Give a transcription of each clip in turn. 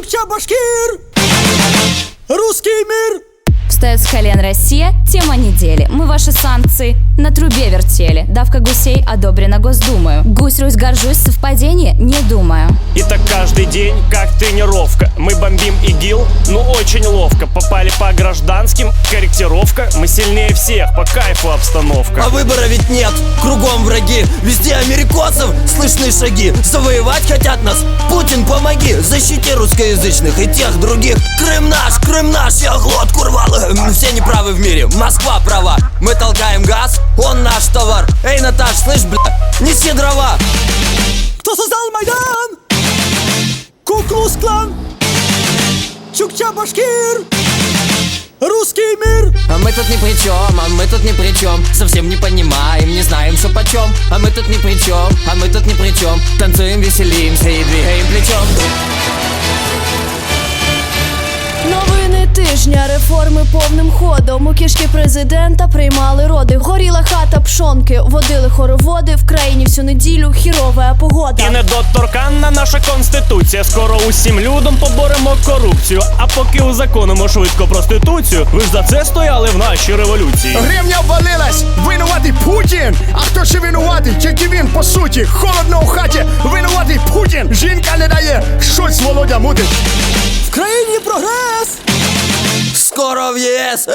Куклус-клан, Чукча-Башкир, Русский мир. Встает с колен Россия, тема недели. Мы ваши санкции на трубе вертели. Давка гусей одобрена Госдумою. Гусь Русь горжусь, совпадение не думаю. Каждый день, как тренировка. Мы бомбим ИГИЛ, ну очень ловко. Попали по гражданским, корректировка. Мы сильнее всех, по кайфу обстановка. А выбора ведь нет, кругом враги. Везде америкосов слышны шаги. Завоевать хотят нас, Путин помоги. Защити русскоязычных и тех других. Крым наш, Крым наш, я глотку рвал Все неправы в мире, Москва права. Мы толкаем газ, он наш товар. Эй, Наташ, слышь, бля, неси дрова Чукча-Башкир, Русский мир. А мы тут ни при чем, а мы тут ни при чем Совсем не понимаем, не знаем, что почем А мы тут ни при чем, а мы тут ни при чем Танцуем, веселимся и двигаем плечом тижня, реформи повним ходом. У кішки президента приймали роди. Горіла хата пшонки, водили хороводи. В країні всю неділю хірова погода. І недоторканна наша конституція. Скоро усім людям поборемо корупцію. А поки узаконимо швидко проституцію, ви ж за це стояли в нашій революції. Гривня обвалилась, винуватий Путін. А хто ще винуватий? Тільки він по суті. Холодно у хаті, винуватий Путін. Жінка не дає, щось Володя мутить. В країні прогрес, Скоро в ЄС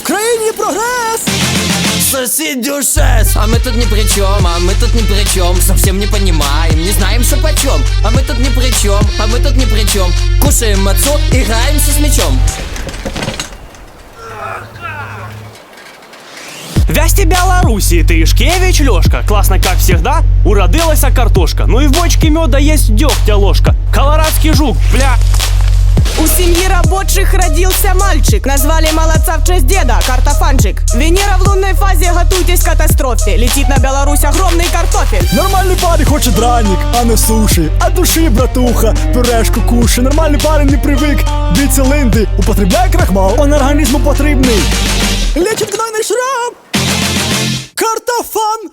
в країні прогрес. Сосед дюшес А мы тут ни при чем, а мы тут ни при чем Совсем не понимаем, не знаем, что почем А мы тут ни при чем, а мы тут ни при чем Кушаем мацу, играемся с мячом Вясти Белоруссии, ты Ишкевич, Лёшка Классно, как всегда, уродилась картошка Ну и в бочке меда есть дегтя ложка Колорадский жук, бля У семьи рабочих родился мальчик Назвали молодца в честь деда Картофанчик Венера в лунной фазе, готуйтесь к катастрофе Летит на Беларусь огромный картофель Нормальний парень хоче драник, а не суші. А душі, братуха, пюрешку кушай. Нормальний парень не привик від цилинди. Употребляє крахмал, он організму потрібний. Лечить гнойний шрам. Картофан.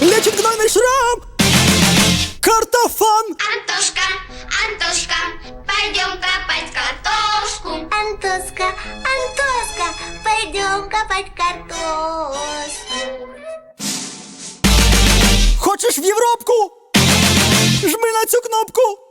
Лечить гнойний шрам. Картофан. Антошка, Антошка, пойдем копать картошку. Антоска, Антоска, пойдем копать картошку. Хочеш в Європку? Жми на цю кнопку.